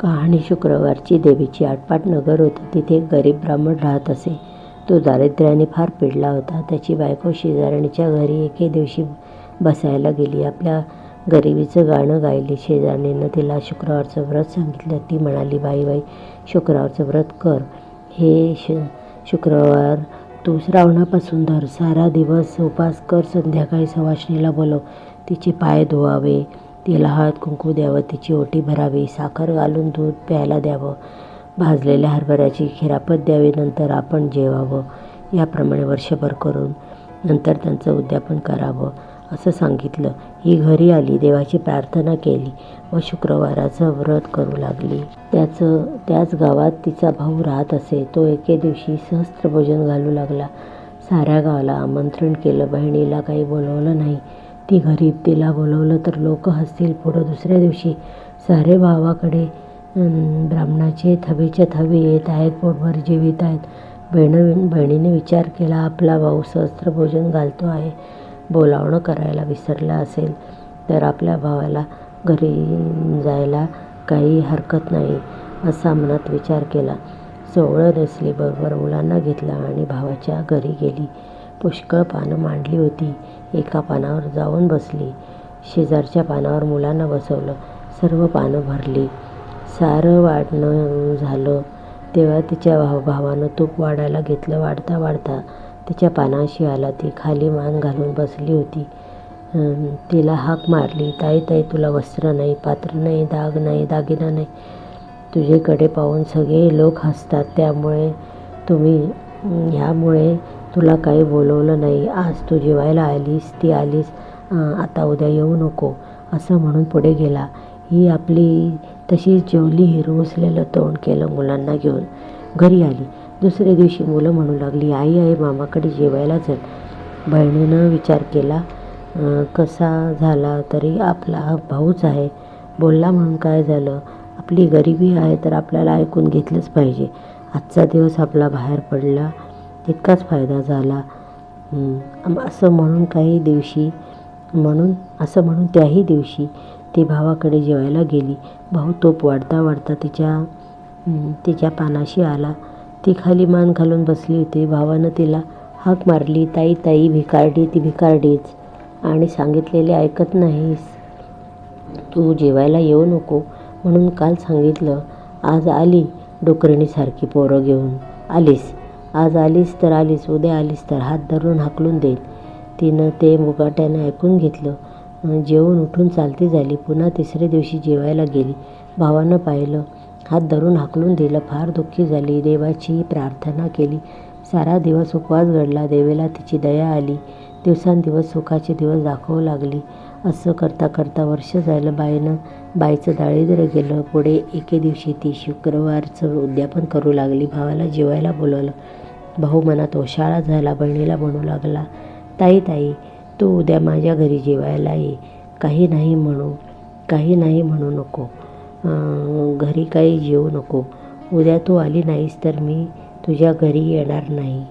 कहाणी शुक्रवारची देवीची आटपाट नगर होतं तिथे एक गरीब ब्राह्मण राहत असे. तो दारिद्र्याने फार पिडला होता. त्याची बायको शेजारणीच्या घरी एके दिवशी बसायला गेली. आपल्या गरिबीचं गाणं गायली. शेजारणीनं तिला शुक्रवारचं व्रत सांगितलं. ती म्हणाली बाई बाई शुक्रवारचं व्रत कर. हे श शुक्रवार तू श्रावणापासून धर. सारा दिवस उपास कर. संध्याकाळी सवाशणीला बोलव. तिचे पाय धुवावे. तिला हळद कुंकू द्यावं तिची ओटी भरावी साखर घालून दूध प्यायला द्यावं भाजलेल्या हरभऱ्याची खिरापत द्यावी नंतर आपण जेवावं याप्रमाणे वर्षभर करून नंतर त्यांचं उद्यापन करावं असं सांगितलं. ही घरी आली देवाची प्रार्थना केली व शुक्रवाराचं व्रत करू लागली. त्याचं त्याच गावात तिचा भाऊ राहत असे तो एके दिवशी सहस्त्रभोजन घालू लागला. साऱ्या गावाला आमंत्रण केलं बहिणीला काही बोलवलं नाही. ती गरीब तिला बोलवलं तर लोक हसतील पुढं. दुसऱ्या दिवशी सारे भावाकडे ब्राह्मणाचे थवेच्या थवे येत आहेत पोटभर जीवित आहेत. बहिण बहिणीने विचार केला आपला भाऊ सहस्त्रभोजन घालतो आहे. बोलावणं करायला विसरला असेल तर आपल्या भावाला घरी जायला काही हरकत नाही असा मनात विचार केला. सोवळं दसली बरोबर मुलांना घेतला आणि भावाच्या घरी गेली. पुष्कळ पानं मांडली होती. एका पानावर जाऊन बसली. शेजारच्या पानावर मुलांना बसवलं. सर्व पानं भरली. सारं वाढणं झालं. तेव्हा तिच्या भाव भावानं तूप वाढायला घेतलं. वाढता वाढता तिच्या पानाशी आला. ती खाली मान घालून बसली होती. तिला हाक मारली. ताई ताई तुला वस्त्र नाही पात्र नाही दाग नाही दागिना नाही. तुझेकडे पाहून सगळे लोक हसतात. त्यामुळे तुम्ही ह्यामुळे तुला काही बोलवलं नाही. आज तू जेवायला आलीस ती आलीस. आता उद्या येऊ नको. असं म्हणून पुढे गेला. ही आपली तशीच जेवली हिरवसलेलं तोंड केलं मुलांना घेऊन. घरी आली. दुसऱ्या दिवशी मुलं म्हणू लागली आई आई मामाकडे जेवायला चल. बहिणीनं विचार केला कसा झाला तरी आपला भाऊच आहे. बोलला म्हणून काय झालं? आपली गरिबी आहे तर आपल्याला ऐकून घेतलंच पाहिजे. आजचा दिवस आपला बाहेर पडला तितकाच फायदा झाला. असं म्हणून काही दिवशी म्हणून असं म्हणून त्याही दिवशी ती भावाकडे जेवायला गेली. भाऊ तोप वाढता वाढता तिच्या तिच्या पानाशी आला. ती खाली मान घालून बसली होती. भावानं तिला हाक मारली ताई ताई भिकारडी ती भिकारडीच. आणि सांगितलेले ऐकत नाहीस. तू जेवायला येऊ नको. म्हणून काल सांगितलं आज आली डोकरणीसारखी पोरं घेऊन. आलीस. आज आलीस तर आलीस उद्या आलीस तर हात धरून हाकलून देईल. तिनं ते मुकाट्यानं ऐकून घेतलं. जेवून उठून चालती झाली. पुन्हा तिसऱ्या दिवशी जेवायला गेली. भावानं पाहिलं. हात धरून हाकलून दिलं. फार दुःखी झाली. देवाची प्रार्थना केली. सारा दिवस उपवास घडला. देवीला तिची दया आली. दिवसांदिवस सुखाचे दिवस दाखवू लागली. असं करता करता वर्ष झालं बाईनं बाईचं दारिद्र्य गेलं. पुढे एके दिवशी ती शुक्रवारचं उद्यापन करू लागली. भावाला जेवायला बोलवलं. भाऊ मनात ओशाळा झाला. बहिणीला म्हणू लागला ताई ताई तू उद्या माझ्या घरी जेवायला ये. काही नाही म्हणू काही नाही म्हणू नको. घरी काही जेवू नको. उद्या तू आली नाहीस तर मी तुझ्या घरी येणार नाही.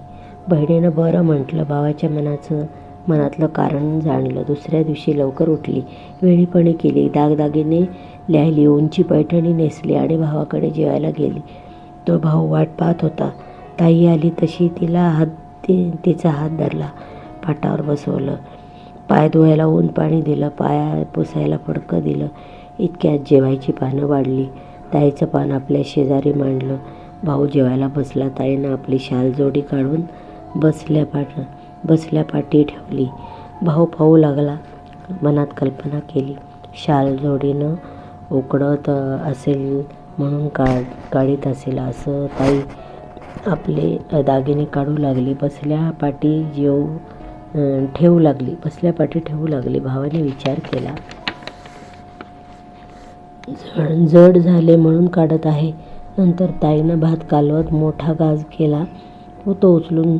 बहिणीनं बरं म्हटलं. भावाच्या मनाचं मनातलं कारण जाणलं. दुसऱ्या दिवशी लवकर उठली. वेळीपणे केली. दागदागिने लिहायली उंची पैठणी नेसली आणि भावाकडे जेवायला गेली. तो भाऊ वाट पाहत होता. ताई आली तशी तिला हात ती तिचा हात धरला. पाटावर बसवलं. पाय धुवायला ऊन पाणी दिलं. पाया पुसायला फडकं दिलं. इतक्यात जेवायची पानं वाढली. ताईचं पान आपल्या शेजारी मांडलं. भाऊ जेवायला बसला. ताईनं आपली शाल जोडी काढून बसल्या पाठ बसल्या पाठी ठेवली. भाऊ पाहू लागला. मनात कल्पना केली. शाल जोडीनं उकडत असेल म्हणून काढ काढीत असेल असं ताई आपले दागिने काढू लागली. बसल्या पाठी जेव ठेवू लागली. बसल्या पाठी ठेवू लागली. भावाने विचार केला. जड जड झाले म्हणून काढत आहे. नंतर ताईनं भात कालवत मोठा गाज केला व तो उचलून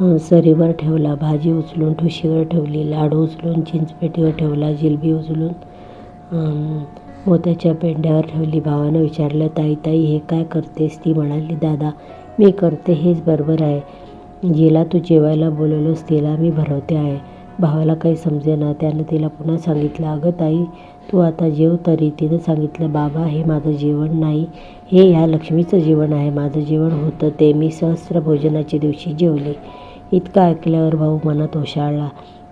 सरीवर ठेवला भाजी उचलून ठुशीवर ठेवली लाडू उचलून चिंचपेटीवर ठेवला जिलबी उचलून मोत्याच्या पेंड्यावर ठेवली. भावानं विचारलं ताई ताई हे काय करतेस? ती म्हणाली दादा मी करते हेच बरोबर आहे. जिला तू जेवायला बोलवलंस तिला मी भरवते आहे. भावाला काही समजेना त्यानं तिला पुन्हा सांगितलं अगं ताई तू आता जेव तरी. तिनं सांगितलं बाबा हे माझं जेवण नाही हे ह्या लक्ष्मीचं जेवण आहे. माझं जेवण होतं ते मी सहस्र भोजनाच्या दिवशी जेवले. इतकं ऐकल्यावर भाऊ मनात ओशाळला.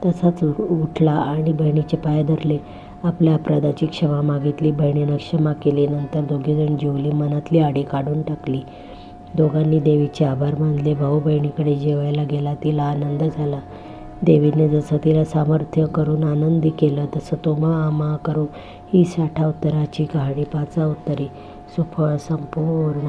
तसाच उठला आणि बहिणीचे पाय धरले. आपल्या अपराधाची क्षमा मागितली. बहिणीनं क्षमा केली. नंतर दोघेजण जेवली मनातली आडी काढून टाकली. दोघांनी देवीचे आभार मानले. भाऊ बहिणीकडे जेवायला गेला. तिला आनंद झाला. देवीने जसं तिला सामर्थ्य करून आनंदी केलं तसं तो मा मा करू. ही साठा उत्तराची कहाणी पाचा उत्तरी. सुफळ संपूर्ण.